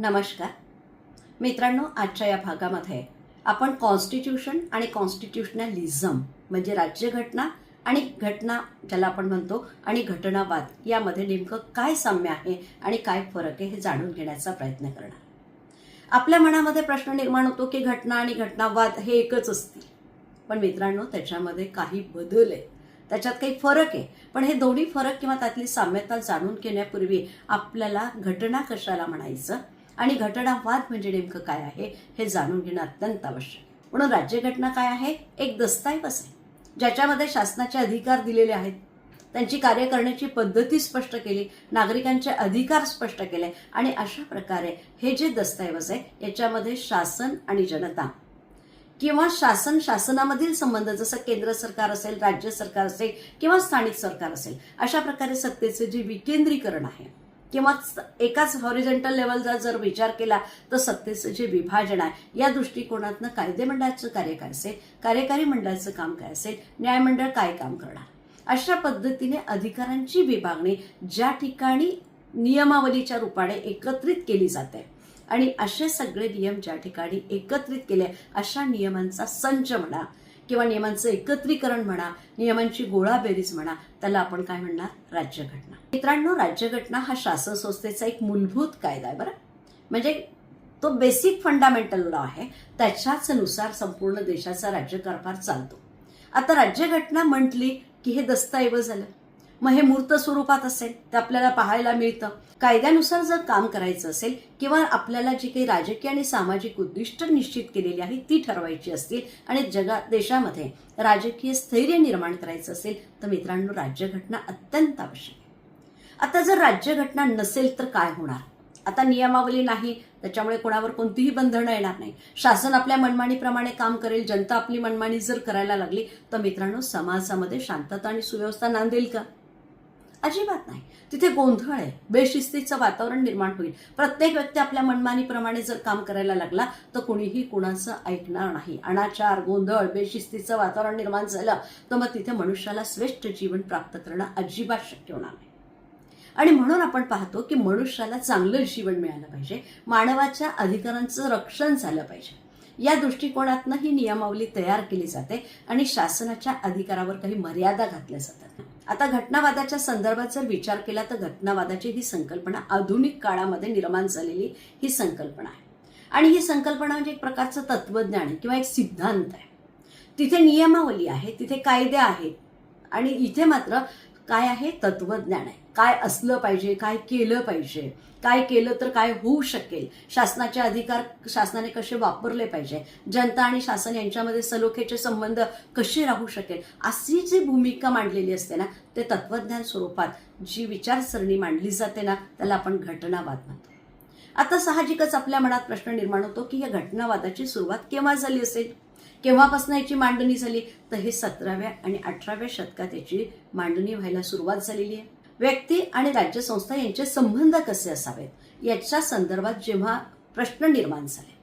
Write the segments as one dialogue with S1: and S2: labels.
S1: नमस्कार. मित्रांनो आजच्या या भागामध्ये आपण कॉन्स्टिट्यूशन आणि कॉन्स्टिट्युशनलिझम म्हणजे राज्यघटना आणि घटना ज्याला आपण म्हणतो आणि घटनावाद यामध्ये नेमकं काय साम्य आहे आणि काय फरक आहे हे जाणून घेण्याचा प्रयत्न करणार. आपल्या मनामध्ये प्रश्न निर्माण होतो की घटना आणि घटनावाद हे एकच असतील. पण मित्रांनो त्याच्यामध्ये काही बदल आहे त्याच्यात काही फरक आहे. पण हे दोन्ही फरक किंवा त्यातली साम्यता जाणून घेण्यापूर्वी आपल्याला घटना कशाला म्हणायचं आणि घटनावाद म्हणजे नेमकं काय आहे हे जाणून घेणं अत्यंत आवश्यक आहे. म्हणून राज्यघटना काय आहे एक दस्तऐवज आहे ज्याच्यामध्ये शासनाचे अधिकार दिलेले आहेत त्यांची कार्य करण्याची पद्धती स्पष्ट केली नागरिकांचे अधिकार स्पष्ट केले आणि अशा प्रकारे हे जे दस्तऐवज आहे याच्यामध्ये शासन आणि जनता किंवा शासन शासनामधील संबंध जसं केंद्र सरकार असेल राज्य सरकार असेल किंवा स्थानिक सरकार असेल अशा प्रकारे सत्तेचे जे विकेंद्रीकरण आहे किंवा एकाच हॉरिझेंटल लेवलचा जर विचार केला तर सत्तेचं जे विभाजन आहे या दृष्टिकोनातनं कायदेमंडळाचं कार्य काय असेल? कार्यकारी मंडळाचं काम काय असेल? न्यायमंडळ काय काम करणार? अशा पद्धतीने अधिकारांची विभागणी ज्या ठिकाणी नियमावलीच्या रूपाने एकत्रित केली जाते आणि असे सगळे नियम ज्या ठिकाणी एकत्रित केले अशा नियमांचा संच म्हणा किंवा नियमांचं एकत्रीकरण म्हणा नियमांची गोळाबेरीज म्हणा त्याला आपण काय म्हणणार? राज्यघटना. मित्रांनो राज्यघटना हा शासन संस्थेचा एक मूलभूत कायदा आहे बरं. म्हणजे तो बेसिक फंडामेंटल लॉ आहे. त्याच्याच नुसार संपूर्ण देशाचा राज्यकारभार चालतो. आता राज्यघटना म्हटली की हे दस्तऐवज झालं. मग हे मूर्त स्वरूपात असेल ते आपल्याला पाहायला मिळतं. कायद्यानुसार जर काम करायचं असेल किंवा आपल्याला जी काही राजकीय आणि सामाजिक उद्दिष्ट निश्चित केलेली आहेत ती ठरवायची असतील आणि जगा देशामध्ये राजकीय स्थैर्य निर्माण करायचं असेल तर मित्रांनो राज्यघटना अत्यंत आवश्यक आहे. आता जर राज्यघटना नसेल तर काय होणार? आता नियमावली नाही त्याच्यामुळे कोणावर कोणतीही बंधनं येणार नाही. शासन आपल्या मनमानीप्रमाणे काम करेल जनता आपली मनमानी जर करायला लागली तर मित्रांनो समाजामध्ये शांतता आणि सुव्यवस्था नांदेल का? अजिबात नाही. तिथे गोंधळ आहे. बेशिस्तीचं वातावरण निर्माण होईल. प्रत्येक व्यक्ती आपल्या मनमानीप्रमाणे जर काम करायला लागला तर कोणीही कुणाचं ऐकणार नाही. अनाचार गोंधळ बेशिस्तीचं वातावरण निर्माण झालं तर मग तिथे मनुष्याला श्रेष्ठ जीवन प्राप्त करणं अजिबात शक्य होणार नाही. आणि म्हणून आपण पाहतो की मनुष्याला चांगलं जीवन मिळालं पाहिजे. मानवाच्या अधिकारांचं रक्षण झालं पाहिजे. या दृष्टिकोनातनं ही नियमावली तयार केली जाते आणि शासनाच्या अधिकारावर काही मर्यादा घातल्या जातात. आता घटनावादाच्या संदर्भात जर विचार केला तर घटनावादाची ही संकल्पना आधुनिक काळामध्ये निर्माण झालेली ही संकल्पना आहे. आणि ही संकल्पना म्हणजे एक प्रकारचं तत्वज्ञान आहे किंवा एक सिद्धांत आहे. तिथे नियमावली आहे तिथे कायदे आहेत आणि इथे मात्र काय आहे? तत्वज्ञान आहे. काय असलं पाहिजे काय केलं पाहिजे काय केलं तर काय होऊ शकेल शासनाचे अधिकार शासनाने कसे वापरले पाहिजे जनता आणि शासन यांच्यामध्ये सलोखेचे संबंध कसे राहू शकेल अशी जी भूमिका मांडलेली असते ना ते तत्वज्ञान स्वरूपात जी विचारसरणी मांडली जाते ना त्याला आपण घटनावाद म्हणतो. आता साहजिकच आपल्या मनात प्रश्न निर्माण होतो की या घटनावादाची सुरुवात केव्हा झाली असेल? केव्हापासून याची मांडणी झाली? तर हे सतराव्या आणि अठराव्या शतकात याची मांडणी व्हायला सुरुवात झालेली आहे. व्यक्ती आणि राज्यसंस्था यांचे संबंध कसे असावेत? याच्या संदर्भात जेव्हा प्रश्न निर्माण झाले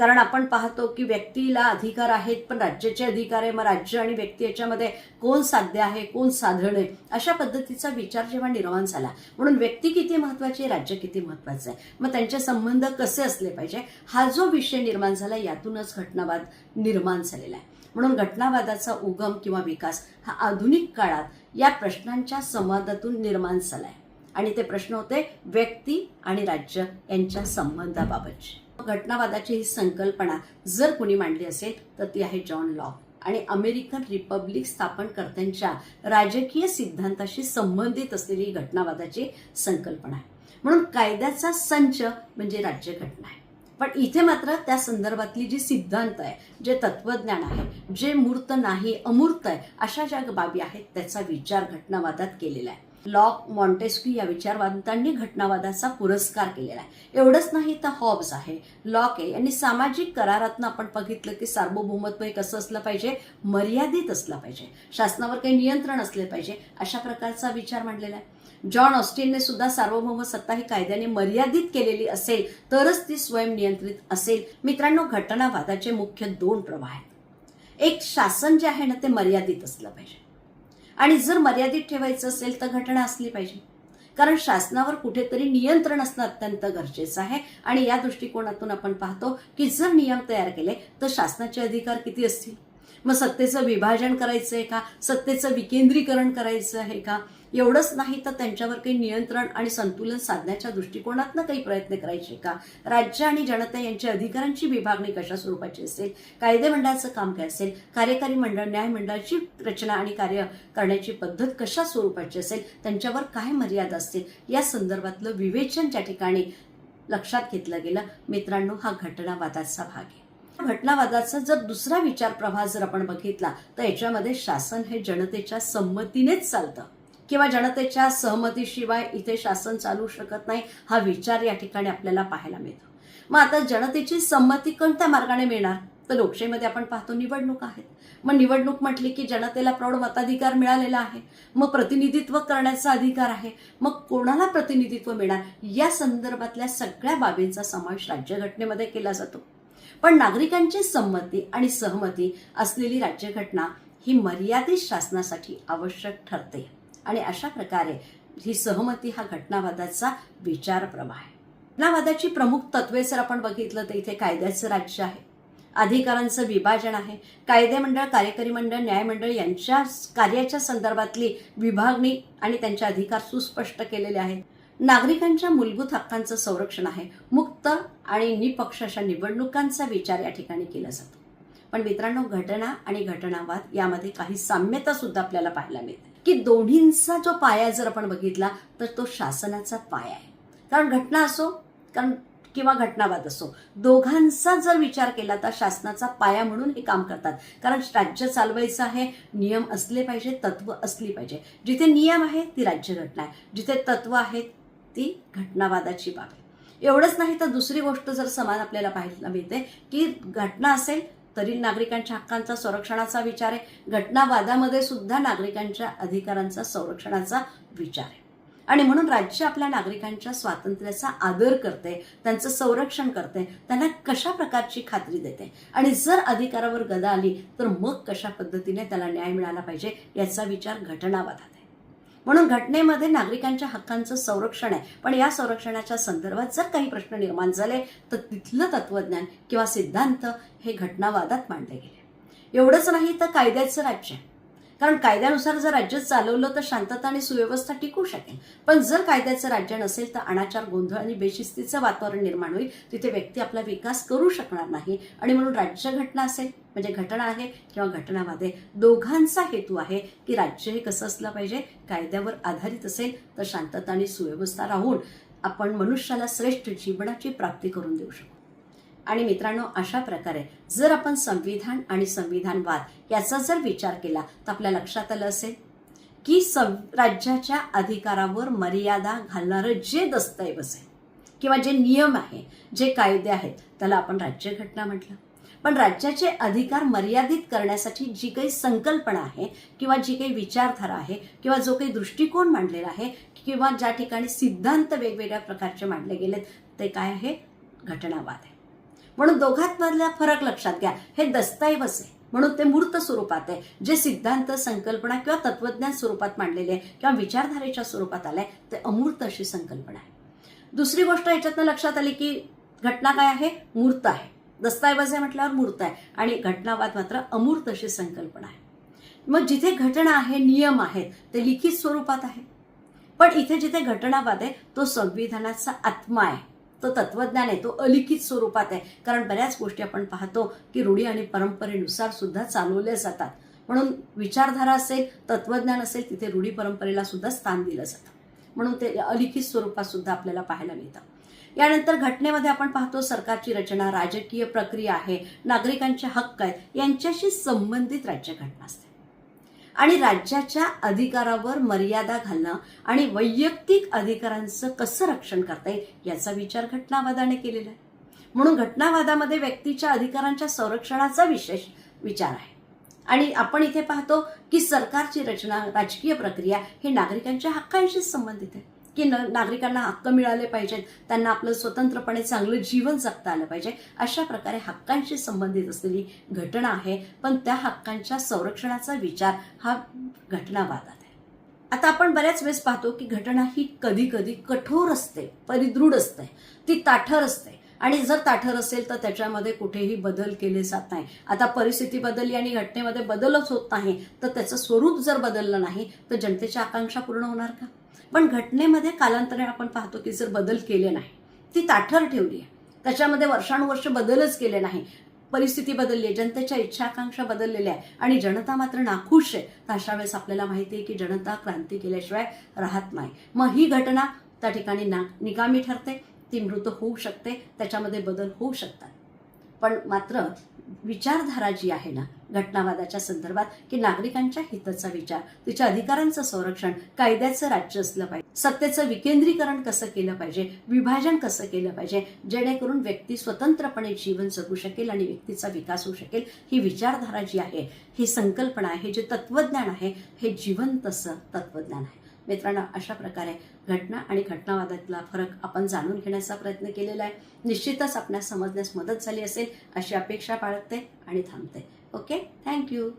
S1: कारण आपण पाहतो की व्यक्तीला अधिकार आहेत पण राज्याचे अधिकार आहे. मग राज्य आणि व्यक्ती याच्यामध्ये कोण साध्य आहे कोण साधन आहे? अशा पद्धतीचा विचार जेव्हा निर्माण झाला म्हणून व्यक्ती किती महत्वाची आहे राज्य किती महत्वाचं आहे? मग त्यांचे संबंध कसे असले पाहिजे? हा जो विषय निर्माण झाला यातूनच घटनावाद निर्माण झालेला आहे. म्हणून घटनावादाचा उगम किंवा विकास हा आधुनिक काळात या प्रश्नांच्या संवादातून निर्माण झालाय आणि ते प्रश्न होते व्यक्ती आणि राज्य यांच्या संबंधाबाबतचे. घटनावादाची ही संकल्पना जर कोणी मांडली असेल तर ती आहे जॉन लॉ. आणि अमेरिकन रिपब्लिक स्थापनकर्त्यांच्या राजकीय सिद्धांताशी संबंधित असलेली ही घटनावादाची संकल्पना आहे. म्हणून कायद्याचा संच म्हणजे राज्यघटना आहे. पण इथे मात्र त्या संदर्भातली जी सिद्धांत आहे जे तत्वज्ञान आहे जे मूर्त नाही अमूर्त आहे अशा ज्या बाबी आहेत त्याचा विचार घटनावादात केलेला आहे. लॉक मॉन्टेस्क्यू या विचारवंतांनी घटनावादाचा पुरस्कार केलेला आहे. एवढंच नाही तर हॉब्स आहे. लॉक आहे यांनी सामाजिक करारातनं आपण बघितलं की सार्वभौमत्व हे कसं असलं पाहिजे? मर्यादित असलं पाहिजे. शासनावर काही नियंत्रण असले पाहिजे अशा प्रकारचा विचार मांडलेला आहे. जॉन ऑस्टिनने सुद्धा सार्वभौम सत्ता ही कायद्याने मर्यादित केलेली असेल तरच ती स्वयंनियंत्रित असेल. मित्रांनो घटनावादाचे मुख्य दोन प्रवाह आहेत. एक शासन जे आहे ना ते मर्यादित असलं पाहिजे. आणि जर मर्यादित ठेवायचं असेल तर घटना असली पाहिजे. कारण शासनावर कुठेतरी नियंत्रण असणं अत्यंत गरजेचं आहे. आणि या दृष्टिकोनातून आपण पाहतो की जर नियम तयार केले तर शासनाचे अधिकार किती असतील? मग सत्तेचं विभाजन करायचं आहे का? सत्तेचं विकेंद्रीकरण करायचं आहे का? एवढंच नाही तर त्यांच्यावर काही नियंत्रण आणि संतुलन साधण्याच्या दृष्टिकोनातनं काही प्रयत्न करायचे का? राज्य आणि जनता यांच्या अधिकारांची विभागणी कशा स्वरूपाची असेल? कायदे मंडळाचं काम काय असेल? कार्यकारी मंडळ न्याय मंडळाची रचना आणि कार्य करण्याची पद्धत कशा स्वरूपाची असेल? त्यांच्यावर काय मर्यादा असतील? या संदर्भातलं विवेचन त्या ठिकाणी लक्षात घेतलं गेलं. मित्रांनो हा घटनावादाचा भाग आहे. घटनावादाचा जर दुसरा विचार प्रवाह जर आपण बघितला तर याच्यामध्ये शासन हे जनतेच्या संमतीनेच चालतं. किंवा जनतेच्या सहमतीशिवाय इथे शासन चालू शकत नाही हा विचार या ठिकाणी आपल्याला पाहायला मिळतो. मग आता जनतेची संमती कोणत्या मार्गाने मिळणार? तर लोकशाहीमध्ये आपण पाहतो निवडणूक आहेत. मग निवडणूक म्हटली की जनतेला प्रौढ मताधिकार मिळालेला आहे. मग प्रतिनिधित्व करण्याचा अधिकार आहे. मग कोणाला प्रतिनिधित्व मिळणार? या संदर्भातल्या सगळ्या बाबींचा समावेश राज्यघटनेमध्ये केला जातो. पण नागरिकांची संमती आणि सहमती असलेली राज्यघटना ही मर्यादित शासनासाठी आवश्यक ठरते. आणि अशा प्रकारे ही सहमती हा घटनावादाचा विचार प्रवाह आहे. घटनावादाची प्रमुख तत्वे जर आपण बघितलं तर इथे कायद्याचं राज्य आहे. अधिकारांचं विभाजन आहे. कायदेमंडळ कार्यकारी मंडळ न्यायमंडळ यांच्या कार्याच्या संदर्भातली विभागणी आणि त्यांचे अधिकार सुस्पष्ट केलेले आहेत. नागरिकांच्या मूलभूत हक्कांचं संरक्षण आहे. मुक्त आणि निपक्ष अशा निवडणुकांचा विचार या ठिकाणी केला जातो. पण मित्रांनो घटना आणि घटनावाद यामध्ये काही साम्यता सुद्धा आपल्याला पाहायला मिळते. की दोन्हींचा जो पाया जर आपण बघितला तर तो शासनाचा पाया आहे. कारण घटना असो कारण किंवा घटनावाद असो दोघांचा जर विचार केला तर शासनाचा पाया म्हणून हे काम करतात. कारण राज्य चालवायचं आहे नियम असले पाहिजे तत्व असली पाहिजे. जिथे नियम आहे ती राज्यघटना आहे. जिथे तत्व आहेत ती घटनावादाची बाब आहे. एवढंच नाही तर दुसरी गोष्ट जर समान आपल्याला पाहायला मिळते की घटना असेल तरी नागरिकांच्या हक्कांचा संरक्षणाचा विचार आहे. घटनावादामध्ये सुद्धा नागरिकांच्या अधिकारांचा संरक्षणाचा विचार आहे. आणि म्हणून राज्य आपल्या नागरिकांच्या स्वातंत्र्याचा आदर करते त्यांचं संरक्षण करते त्यांना कशा प्रकारची खात्री देते? आणि जर अधिकारावर गदा आली तर मग कशा पद्धतीने त्याला न्याय मिळाला पाहिजे याचा विचार घटनावादात आहे. म्हणून घटनेमध्ये नागरिकांच्या हक्कांचं संरक्षण आहे. पण या संरक्षणाच्या संदर्भात जर काही प्रश्न निर्माण झाले तर तिथलं तत्वज्ञान किंवा सिद्धांत हे घटनावादात मांडले गेले. एवढंच नाही तर कायद्याचं राज्य आहे. कारण कायद्यानुसार जर राज्य चालवलं तर शांतता आणि सुव्यवस्था टिकू शकेल. पण जर कायद्याचं राज्य नसेल तर अनाचार गोंधळ आणि बेशिस्तीचं वातावरण निर्माण होईल. तिथे व्यक्ती आपला विकास करू शकणार नाही. आणि म्हणून राज्यघटना असेल म्हणजे घटना आहे किंवा घटनामध्ये दोघांचा हेतू आहे की राज्य हे कसं असलं पाहिजे कायद्यावर आधारित असेल तर शांतता आणि सुव्यवस्था राहून आपण मनुष्याला श्रेष्ठ जीवनाची प्राप्ती करून देऊ शकतो आणि मित्रांनो अशा प्रकारे जर आपण संविधान आणि संविधानवाद याचा जर विचार केला तर आपल्या लक्षात आलं असेल की सं राज्याच्या अधिकारावर मर्यादा घालणारं जे दस्तऐवज आहे किंवा जे नियम आहे जे कायदे आहेत त्याला आपण राज्यघटना म्हटलं. पण राज्याचे अधिकार मर्यादित करण्यासाठी जी काही संकल्पना आहे किंवा जी काही विचारधारा आहे किंवा जो काही दृष्टिकोन मांडलेला आहे किंवा ज्या ठिकाणी सिद्धांत वेगवेगळ्या प्रकारचे मांडले गेलेत ते काय आहे? घटनावाद आहे. म्हणून दोघांमधला फरक लक्षात घ्या. हे दस्तऐवज आहे. म्हणून ते मूर्त स्वरूपात आहे. जे सिद्धांत संकल्पना किंवा तत्वज्ञान स्वरूपात मांडलेले आहे किंवा विचारधारेच्या स्वरूपात आलंय ते अमूर्त अशी संकल्पना आहे. दुसरी गोष्ट याच्यातनं लक्षात आली की घटना काय आहे? मूर्त आहे. दस्तऐवज आहे म्हटल्यावर मूर्त आहे. आणि घटनावाद मात्र अमूर्त अशी संकल्पना आहे. मग जिथे घटना आहे नियम आहेत ते लिखित स्वरूपात आहे. पण इथे जिथे घटनावाद आहे तो संविधानाचा आत्मा आहे. तो तत्वज्ञान आहे तो अलिखित स्वरूपात आहे. कारण बऱ्याच गोष्टी आपण पाहतो की रूढी आणि परंपरेनुसार सुद्धा चालवल्या जातात. म्हणून विचारधारा असेल तत्वज्ञान असेल तिथे रूढी परंपरेला सुद्धा स्थान दिलं जातं. म्हणून ते अलिखित स्वरूपात सुद्धा आपल्याला पाहायला मिळतं. यानंतर घटनेमध्ये आपण पाहतो सरकारची रचना राजकीय प्रक्रिया आहे नागरिकांचे हक्क आहेत यांच्याशी संबंधित राज्यघटना असते. आणि राज्याच्या अधिकारावर मर्यादा घालणं आणि वैयक्तिक अधिकारांचं कसं रक्षण करता येईल याचा विचार घटनावादाने केलेला आहे. म्हणून घटनावादामध्ये व्यक्तीच्या अधिकारांच्या संरक्षणाचा विशेष विचार आहे. आणि आपण इथे पाहतो की सरकारची रचना राजकीय प्रक्रिया हे नागरिकांच्या हक्कांशी संबंधित आहे. की न नागरिकांना हक्क मिळाले पाहिजेत त्यांना आपलं स्वतंत्रपणे चांगलं जीवन जगता आलं पाहिजे अशा प्रकारे हक्कांशी संबंधित असलेली घटना आहे. पण त्या हक्कांच्या संरक्षणाचा विचार हा घटनावादात आहे. आता आपण बऱ्याच वेळेस पाहतो की घटना ही कधी कधी कठोर असते परिदृढ असते ती ताठर असते. आणि जर ताठर असेल तर त्याच्यामध्ये कुठेही बदल केले जात नाही. आता परिस्थिती बदलली आणि घटनेमध्ये बदलच होत नाही तर त्याचं स्वरूप जर बदललं नाही तर जनतेच्या आकांक्षा पूर्ण होणार का? पण घटनेमध्ये कालांतराने आपण पाहतो की जर बदल केले नाही ती ताठर ठेवली आहे. त्याच्यामध्ये वर्षानुवर्ष बदलच केले नाही. परिस्थिती बदलली आहे जनतेच्या इच्छा आकांक्षा बदललेल्या आहे आणि जनता मात्र नाखुश आहे. तर अशा वेळेस आपल्याला माहिती आहे की जनता क्रांती केल्याशिवाय राहत नाही. मग ही घटना त्या ठिकाणी ना निकामी ठरते. ती मृत होऊ शकते त्याच्यामध्ये बदल होऊ शकतात. पण मात्र विचारधारा जी आहे ना घटनावादाच्या संदर्भात की नागरिकांच्या हिताचा विचार तिच्या अधिकारांचं संरक्षण कायद्याचं राज्य असलं पाहिजे सत्तेचं विकेंद्रीकरण कसं केलं पाहिजे विभाजन कसं केलं पाहिजे जेणेकरून व्यक्ती स्वतंत्रपणे जीवन जगू शकेल आणि व्यक्तीचा विकास होऊ शकेल ही विचारधारा जी आहे ही संकल्पना आहे जे तत्वज्ञान आहे हे जिवंत असं तत्वज्ञान आहे. मित्रांनो अशा प्रकारे घटना आणि घटनावादातला फरक आपण जाणून घेण्याचा प्रयत्न केलेला आहे. निश्चितच आपणास समजण्यास मदत झाली असेल अशी अपेक्षा बाळगते आणि थांबते. ओके? थँक्यू